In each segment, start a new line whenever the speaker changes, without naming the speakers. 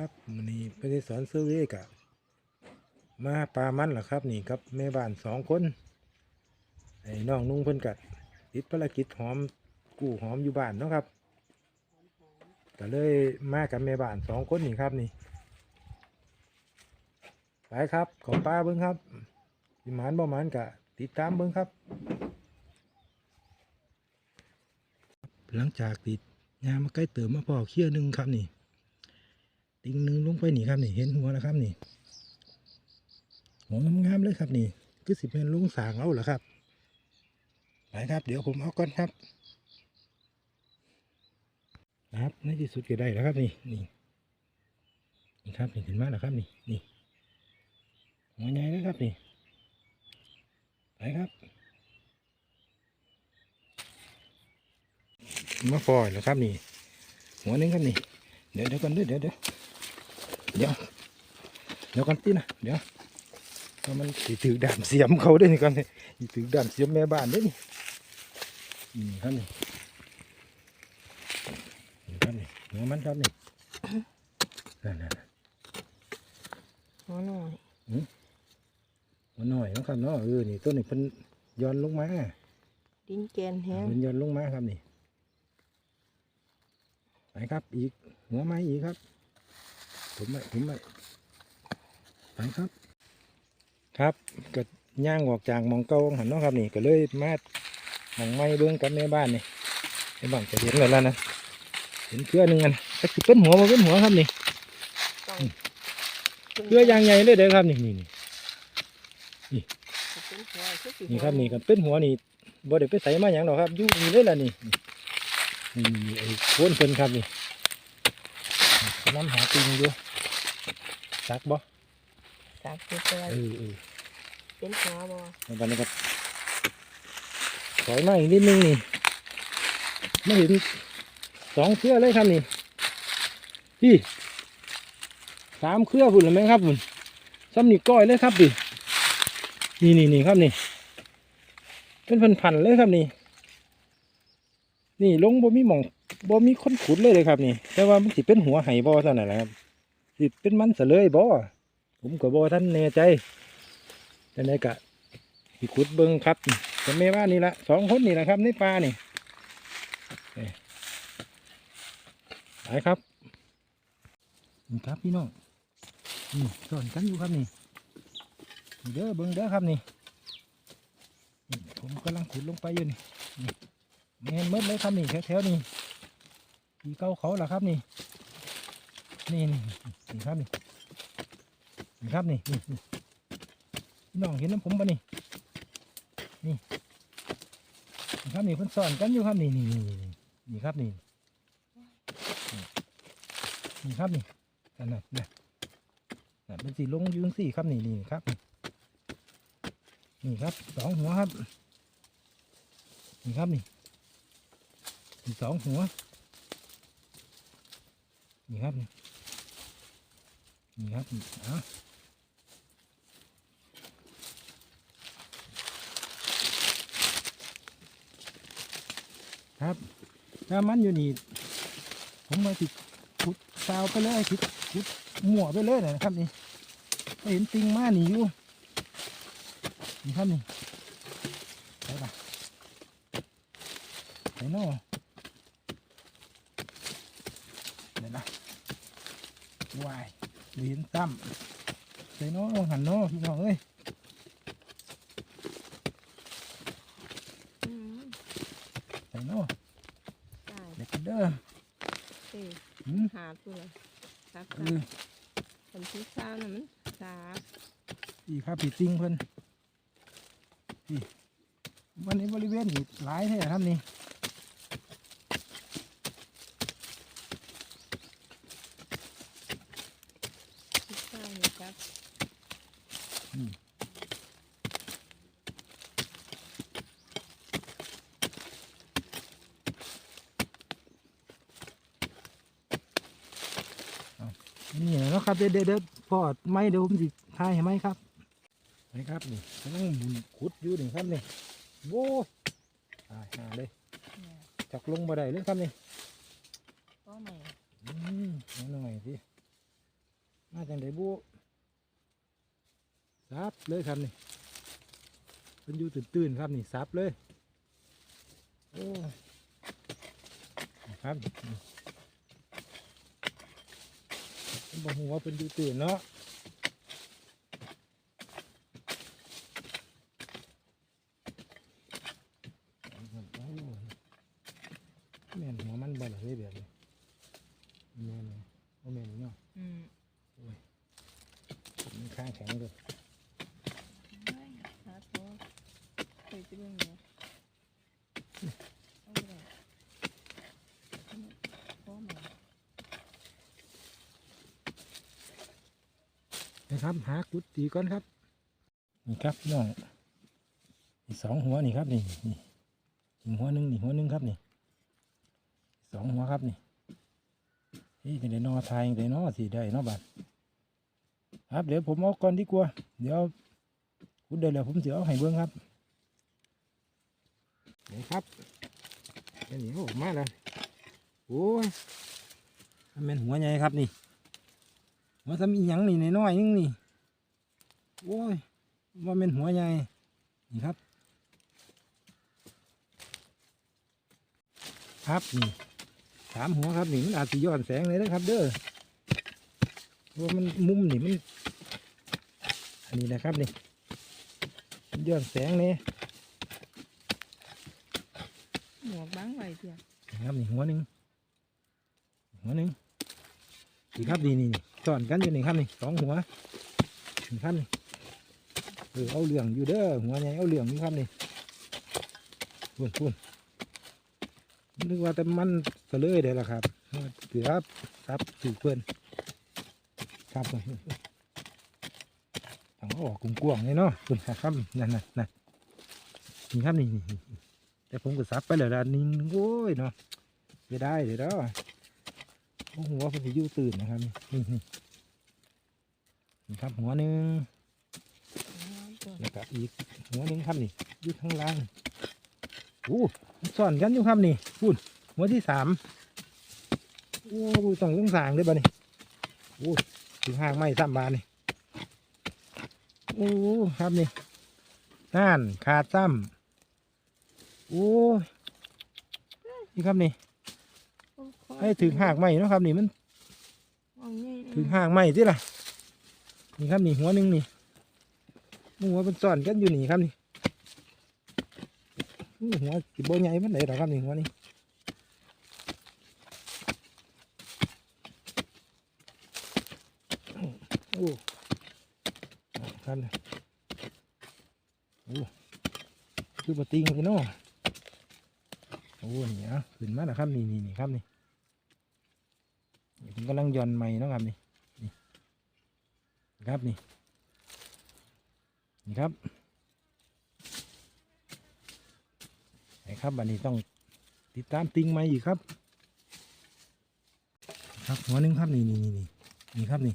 ครับวันนี้ไปได้สอนเซอร์เวยกะมาปลามันเหรอครับ นี่ครับแม่บ้านสองคนไอ้น้องนุ่งเพิ่นกัดติดภารกิจหอมกู้หอมอยู่บ้านเนาะครับก็เลยมากับแม่บ้านสองคนนี่ครับนี่ไปครับขอปลาเบิ้งครับสิหมานบ่หมานกะติดตามเบิ้งครับ หลังจากติดยามาใกล้เติมมาพอเคี่ยหนึงครับนี่ ติงหนึ่งลงไปนี่ครับนี่เห็นหัวแล้วครับนี่หัวงามๆเลยครับนี่ คือสิเป็นลุงสางเอาเหรอครับไปครับ เดี๋ยวผมเอาก่อนครับครับในที่สุดก็ได้แล้วครับนี่นี่นี่ครับนี่เห็นไหมแล้วครับนี่นี่หัวใหญ่เลยครับนี่ไปครับมาฟอยแล้วครับนี่หัวหนึงครับนี่เดี๋ยวเดี๋ยวกันด้อเดี๋ยวเดี๋ยว เดี๋ยวเดี๋ยวกันตีนะเดี๋ยวถ้ามันสิถือดามเสียมเขาได้นี่ก่อนนี่สิถือดามเสียมแม่บ้านได้นี่นี่ครับนี่นี่ครับนี่หัวมันครับนี่นั่นนั่นนั่น
หัวหน่อย
หัวหน่อยนะครับเนาะเออนี่ต้นนี่เพิ่นย้อนลงมา
ดินแกนแห้ง
เพิ่นย้อนลงมาครับนี่ไปครับอีกหัวไม้อีกครับ ผมไม่ผมไม่ไปครับ ครับก็ย่างออกจากหมองเก่าหันเนาะครับนี่ก็เลยมาหมองไม้เบิ้งกับแม่บ้านนี่ไอ้บ้านจะเห็นแล้วล่ะนะเห็นเครือหนึ่งอันก็คือเป็นหัวมาเป็นหัวครับนี่
ต้อง
เครือยางใหญ่เลยเด้อครับนี่นี่นี่
เป็นหัวคือสิ
นี่ครับนี่ก็เป็นหัวนี่บ่ได้ไปใส่มาอย่างหรอกครับอยู่นี่เลยล่ะนี่นี่นี่ไอ้โคนเพิ่นครับนี่กำลังหาติงอยู่ ซักบ่
สากคือตัว
เออเออ
เป็นหัวบ่
แล้วบัดนี้ก็ถอยมาอีกนิดนึงนี่ไม่เห็นสองเครือเลยครับนี่พี่สามเครือพุ่นเลยไหมครับพุ่นซ้ำนี่ก้อยเลยครับดินี่นี่นี่ครับนี่ เป็นพันพันๆเลยครับนี่ นี่ลงบ่มีหม่องบ่มีคนขุดเลยเลยครับนี่ แต่ว่ามันสิเป็นหัวไห่บ่เท่านั้นแหละครับ สิเป็นมันเสลยบ่ผมก็บ่ท่านแน่ใจแต่ไหนกะที่ขุดเบิ้งครับจะไม่ว่านี่ละสองคนนี่แหละครับในป่านี่ไปครับนี่ครับพี่น้องนี่สอนกันอยู่ครับนี่เด้อเบิ้งเด้อครับนี่นผมกำลังขุดลงไปอยู่นี่นี่แมนเมดเลยครับนี่แถวๆนี่ที่เก้าเขาล่ะครับนี่ นี่นี่นี่ครับนี่นี่ครับนี่นี่พี่น้องเห็นน้ำผมปะนี่นี่ครับนี่เพิ่นสอนกันอยู่ครับนี่นี่นี่นี่ครับนี่นี่ครับนี่นั่นน่ะนั่นนั่นเป็นสีลงยืงสี่ครับนี่นี่ครับ นี่ครับสองหัวครับ นี่ครับนี่นี่สองหัว นี่ครับนี่ นี่ครับนี่เอะครับถ้ามันอยู่นี่ผมมาติดขุดซาวไปเลยขุดขุดหมัวไปเลยนะครับนี่ก็เห็นติงมาหนีอยู่นี่ครับนี่ไปปะไปโน่เดี๋ยวนะวายเวียนตั้มไปโน่หันโน่พี่น้องเอ้ย
อืม
ไปโน่
ตาย
เด็กกันเด้อ
เอ้ย
หืม
หาตัวเลยสาก
เอ
สาก
อ
คนที่เศร้าน่ะมันสาก
อีครับปีติงเพิ่นนี่วันนี้บริเวณนี่หลายแท้ครับนี่
ที่เศร้านี่ครับ
นี่เนาะ ครับเดี๋ยวเดี๋ยวเดี๋ยวพอดไม้เดี๋ยวผมสิทายให้ไหมครับนี่ครับนี่กำลังหมุนขุดอยู่นี่ครับนี่โว้ตายหาเลยจักลงบ่ได้เลยครับนี่
ก็ไม่
อืมเอาหน่อยสิมาจังไดบุซับเลยครับนี่เป็นอยู่ตื่นๆครับนี่ซับเลยโอ้ครับนี่ผม บอกว่าเป็นยูตื่นเนาะแม่นหัวมันบ่ล่ะเลยแบบนี้แม่นเลยโอ้แม่นเนาะ
อืม
มันข้างแข็งเลย
หาตัวเคยไปเรื่องเนี้ยเอาไปเลยพ่อมา
นะครับหากุดตีก่อนครับ นี่ครับพี่น้องนี่สองหัวนี่ครับนี่นี่อีกหัวหนึ่งนี่หัวหนึ่งครับนี่สองหัวครับนี่นี่จะได้นอไทยได้นอสีได้เนอบัดครับเดี๋ยวผมเอาก่อนดีกว่าเดี๋ยวคุดได้แล้วผมจะเอาให้เบิ้งครับนี่ครับเดี๋ยวนี้โอ้มาแล้วโอ้ยมันเป็นหัวใหญ่ครับนี่ ว่าทำอีหยังนี่น้อยๆนึงนี่โอ้ยว่าเป็นหัวใหญ่นี่ครับ ครับนี่สามหัวครับนี่มันอาจจะย้อนแสงเลยนะครับ เด้อเพราะว่ามันมุมนี่มัน อันนี้นะครับนี่มันย้อนแสงนี่
หมวกบังไว้เพียง
นะครับนี่หัวหนึ่งหัวหนึ่งนี่ครับนี่นี่นี่ ซ่อนกันอยู่นี่ครับนี่สองหัวนี่ครับนี่เออเอาเหลืองอยู่เด้อหัวใหญ่เอาเหลืองอยู่ครับนี่พุ่นพุ่นนึกว่าแต่มันเสลยเด้อละครับเกือบครับถือเพื่อนครับผมทางออกกวางๆเลยเนาะคุณครับนั่นนั่นนั่นนี่ครับนี่นี่นี่แต่ผมก็ซับไปแล้วละนี่โอ้ยเนาะจะได้เดี๋ยว เด้โอ้หัวผมจะอยู่ตื่นนะครับนี่นี่ครับหัวหนึ่ง
ตัว
แล้วก็อีกหัวหนึ่งครับนี่อยู่ข้างล่างโอ้ซ่อนกันอยู่ครับนี่พูดหัวที่สามโอ้ต้องลงสางเลยบ้านี่โอ้ถึงห่างไม่ซ้ำบานนี่โอ้ครับนี่น่านขาดซ้ำโอ้นี่ครับนี่ ให้ถึงห่างไม่นาะครับ นี่มันถึงห่างไม่ที่ล่ะ นี่ครับนี่หัวหนึ่งนี่หัวเป็นซ่อนกันอยู่นี่ครับนี่อู้หัวสิบใหญ่มันไหนหรอครับนี่หัวนี่โอ้อ่าครับนี่โอ้คือปติงกันเนาะโอ้นี่อะขึ้นมาแล้วครับนี่นี่นี่ครับนี่นี่ผม กำลังหย่อนใหม่เนาะครับนี่นี่ครับนี่นี่ครับไหนครับอันนี้ต้องติดตามติงใหม่อีกครับ ครับหัวหนึ่งครับนี่นี่นี่นี่นี่ครับนี่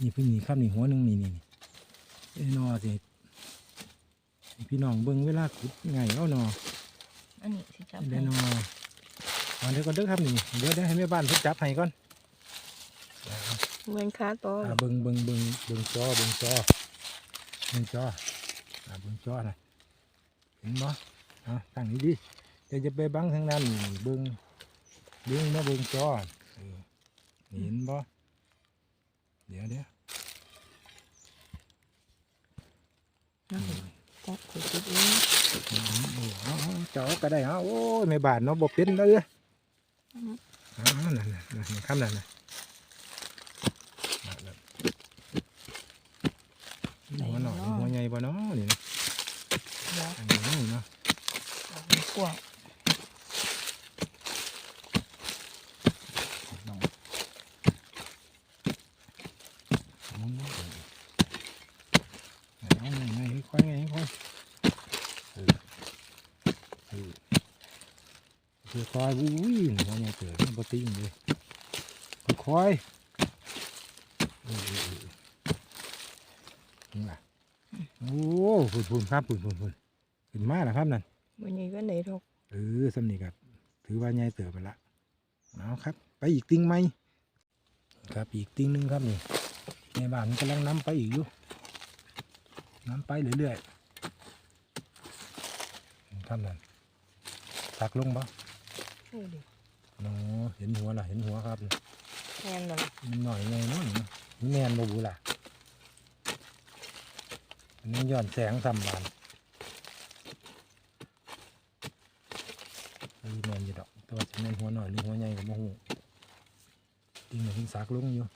นี่พี่นี่ครับนี่หัวหนึ่งนี่นี่นี่เอ้ยนอสิให้พี่น้องเบิ้งเวลาขุดไงเอานอ
อันนี้สิจับ
เดี๋ยวนอมาเดี๋ยวก่อนเด้อครับนี่เดี๋ยวเดี๋ยวให้แม่บ้านเพิ่นจับให้ก่อน
เหมือนขาโต
อ่าเบิงเบิงเบิงเบิงจอเบิงจอเบิงจออ่าเบิงจอนะเห็นบ่อ่าตั้งนี้ดิเดี๋ยวจะไปบังทางนั้นนี่เบิงเบิงมาเบิงจอเออนี่เห็นบ่เดี๋ยวเดี๋ยว
จับขุดจุดเอง
อืมโอ้เอาเอาจอก็ได้เอาโอ้ยไม่บาดเนาะบ่เป็นเลยอ่านั่นน่ะนั่นน่ะข้ามนั่นน่ะนั่นน่ะหัวหน่อยหัวใหญ่ บ่เนาะนี่นะ
เดี๋ยว
อันนี้เนาะ
กว้าง
น้องมุนน้องเอาไงไงค่อยไงค่อยเออเออคือคอยอุ้ยหัวใหญ่เกิดมันปติ้งเลยค่อยเออเออเออนี่ล่ะโอ้ฝุ่นฝุ่นครับฝุ่นฝุ่นฝุ่นขึ้นมาแล้วครับนั่น
วันนี้ก็ไหนทก
เออสำนีครับถือว่าใหญ่เติบไปละเอาครับ ไปอีกติ้งไหมครับอีกติ้งหนึงครับนี่ในบ้านมันกำลังน้ำไปอีกอยู่น้ำไปเรื่อยๆทำนั่นตักลงปะ
นี่ดิ
เนาะเห็นหัวล่ะเห็นหัวครับ
แม่นบ่ล่ะ
มันหน่อยไงเนาะนี่นี่แมนบ่บูล่ะ อันนี้ย้อนแสงทำบานเออแมนอยู่ดอกต่ว่าจะแมนหัวหน่อยหรือหัวใหญ่ก็บ่ฮู้จริงเหมือนสักลุงอยู่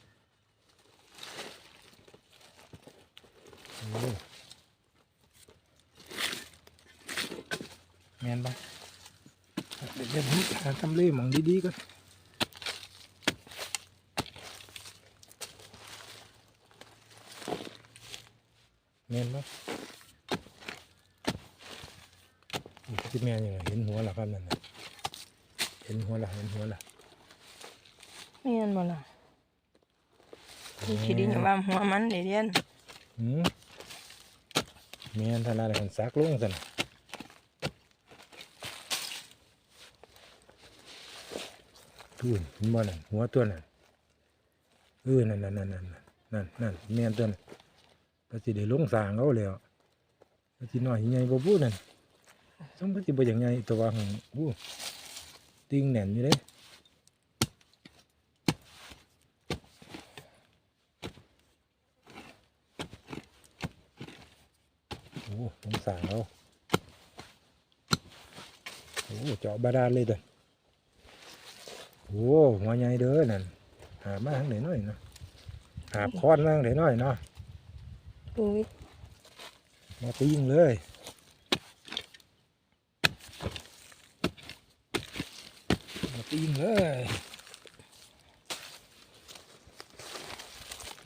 โอ้แมนปะเดี๋ยวเดี๋ยวผมหาทำเล่หมองดีๆก่อน ม่นปะนี่คิดแม่นยังไงเห็นหัวหรอครับนั่นน่ะเห็นหัวละเห็นหัวละ
แม่นบ่ล่ะมีขี้ดินอยู่ว่าหัวมันเดี๋ยวเรียน
หืมแม่นทาราอะไรกันซักลงสันทูนเห็นบ่นั่นหัวตัวนั่นเออนั่นนั่นนั่นนั่นนั่นนั่นแม่นตัวนั่น ก็สิได้ลงสางเอาแล้วก็สิน้อยใหญ่บ่พูดนั่นสมก็สิบ่อย่างใหญ่ตัวว่าของอู้ติงแหน่นอยู่เด้โอ้สงสารเราโอ้เจาะบาดาลเลยเด้อโอ้หัวใหญ่เด้อนั่นหามาทางไหนน้อยเนาะหาบค้อนมาทางไหนน้อยเนาะ
อุ้ย
มาปิ้งเลยมาปิ้งเลย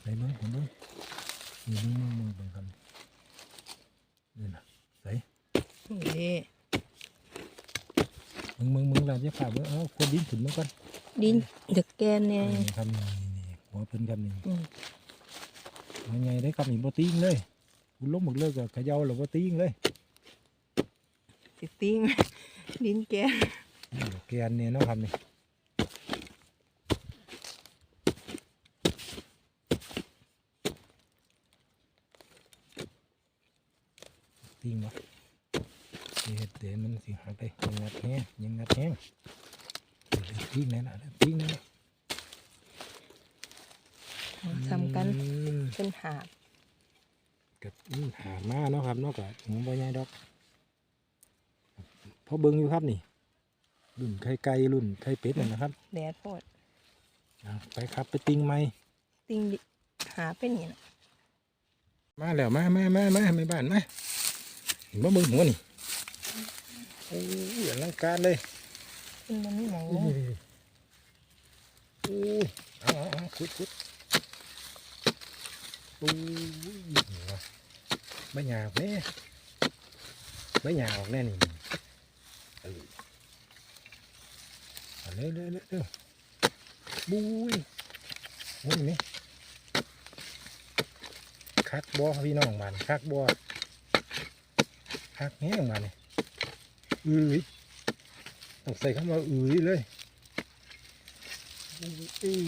ไหนมึงเห็นมึงนี่มึงมึงมึงเป็นคำนี่นะใส่
นี่
มึงมึงมึงเราจะฝ่าเบิ่งเอาคนดินขึ้นมาก่อน
ดินเด็กแกนเนี่ย
ครับนี่นี่หัวเพิ่นครับนี่
อืม
ยังไงได้ครับนี่บ่ติ้งเลยคุณล้มหมดเลยก็เขย่าแล้วบ่ติ้งเลย
สิติ้งดินแกน
นี่แกนเนี่ยเนาะครับนี่ติ้งบ่สิเฮ็ดเดี๋ยวมันสิหักได้ยังงัดแฮงยังงัดแฮงเดี๋ยวเลยติ้งแน่น่ะเดี๋ยวติ้ง แน่น่ะ
ทำกัน
อืม
เป็นหาบ
กับนี่หามาเนาะครับเนอกจากหมูบ่ใหญ่ดอกพอเบิ่งอยู่ครับนี่ รุ่นไข่ไก่รุ่นไข่เป็ดนั่นนะครับ
แดดโพด
เอาไปครับไปติ้งไหม
ติ้งดิหาเป็นอย่างนี้นะ
มาแล้วมามามามาไม่บ้านมาเห็นบ่เบิ่งหัวนี่โอ้ยอลังการเลย
เป็นมันไม่หมอง
โอ้ยโอ้ยเอาเอาเอาขุดขุดโอ้ยนี่หญ้าออกแน่ใบหญ้าออกแน่นี่เออเอาเร็วเร็วเร็วบุ้ยโอ้ยนี่คักบ่พี่น้องมันคักบ่คักแห้งมาเนี่ยอือต้องใส่คำว่าอือเลยอุ้ย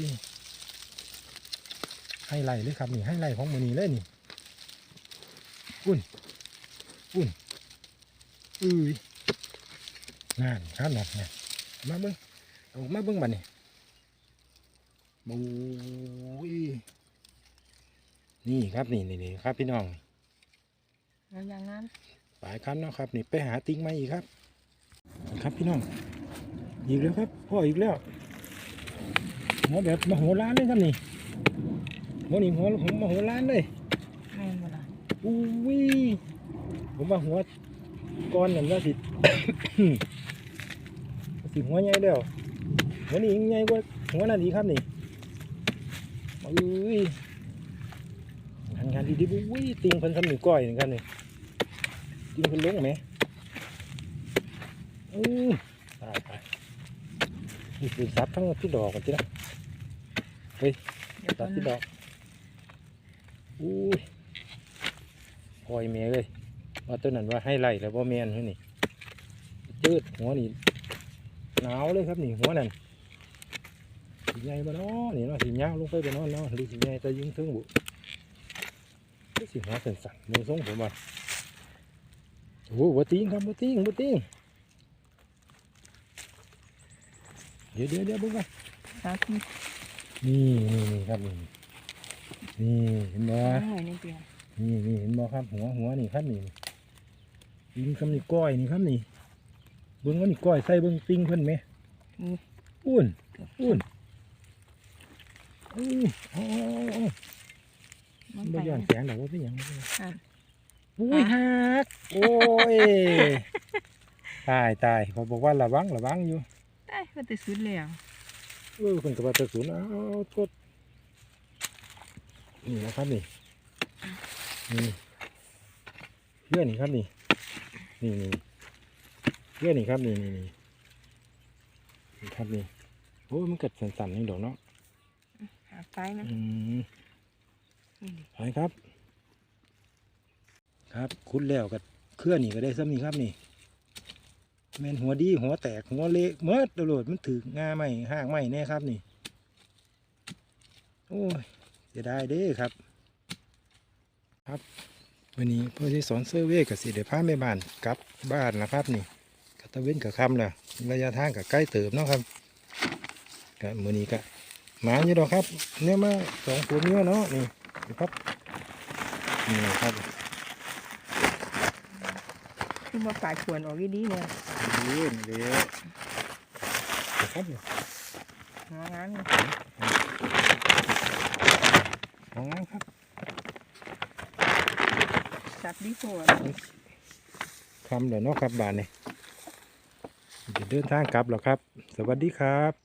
ให้ไล่เลยครับนี่ให้ไล่ของมือนี้เลยนี่อุ่นอุ่นอือนั่นครับนั่นเนี่ยมาเบิ้งเอามาเบิ้งบัดนี่บูยนี่ครับนี่นี่นี่ครับพี่น้อง
เอาอย่างนั้น
ปลายคันเนาะครับ นี่ไปหาติ้งมาอีกครับ ครับพี่น้องอีกแล้วครับพ่ออีกแล้วหัวแบบมโหฬารเลยครับนี่ หัวนี่หัวหัวมโหฬารเลย
แม่นบ่ล่ะ
อุ้ยผมว่าหัวก้อนนั่นว่าสิ สิหัวใหญ่แล้วหัวนี่ยังใหญ่กว่าหัวนั่นอีกครับนี่อุ้ยงานงานดีๆอุ้ยติงเพันสำนึกก้อยนี่ครับนี่ติงเพันลงไหมอู้ตายตายนี่คือซับทั้งที่ดอกกันจีนะ
เดี๋ยว
ตั
ก่อ
ด
น
ที่ดอก อุ้ยพอยเมียเลยว่าตัวนั้นว่าให้ไล่แล้วว่าเมียนเฮ้ยนี่จืดหัวนี่หนาวเลยครับนี่หัวนั่นใหญ่บ่เนาะนี่เนาะสิยาวลงไปบ่เนาะเนาะหรือสิใหญ่แต่ยิงถึงบุหรือสิหัวสั่นๆมือทรงผมว่าโอ้บ่ติงครับบ่ติงบ่ติงเดี๋ยวเดี๋ยวเดี๋ยวเบิ่งก่อน
หาคุณ
นี่นี่นี่ครับนี่ นี่เห็นบ่
หาหน่อยในเตียง
นี่นี่เห็นบ่ครับหัวหัวนี่ครับนี่ติงคำนี่ก้อยนี่ครับนี่เบิ่งว่านี่ก้อยใส่เบิ่งติงเพิ่นไหม
อือ
อุ่นอุ่นอุ้ยอ๋ออ๋อ
มั
บ่
ไป
ย้อนแสงดอกว่าเป็นหยังบ่เป็นหยัง
อะ
อุ้ยฮักโอ้ยตายตายเขาบอกว่าระวังระวังอยู่
ได้ก็จะสุดแล้ว
เออเพิ่นก็ว่าแตะสูนเอากด นี่นะครับนี่นี่เพื่อนนี่ครับนี่นี่นี่เพื่อนนี่ครับนี่นี่นี่นี่ครับนี่โอ้ยมันเกิดสั่นๆนี่ดอกเนาะ
หาไปนะ
อืม
นี่ดิ
ไปครับ ครับคุดแล้วก็เคลื่อนนี่ก็ได้ซ้ำนี่ครับนี่แม่นหัวดีหัวแตกหัวเละเมิดตลอดมันถืองาใหม่ห้างใหม่แน่ครับนี่ โอ้ย เสียดายเด้ครับ ครับวันนี้พ่อที่สอนเซอร์เวยกับสิเดพาแม่บ้านกลับบ้านนะครับนี่กตะเว้นกับคำล่ะระยะทางกับใกล้เติมเนาะครับก็มือนี้ก็หมาอยู่ดอกครับ เนี่ยมาสองผัวเมียเนาะนี่นี่ครับนี่ครับ
คือมาฝ่ายขวนออกดีๆเนี่ย
นี่เดี๋ยวครับนี่
หางานนี่
ของน้ำครับ
สับดีโพด
คำเดี๋ยวเนาะครับบ้านนี่จะเดินทางกลับแล้วครับ สวัสดีครับ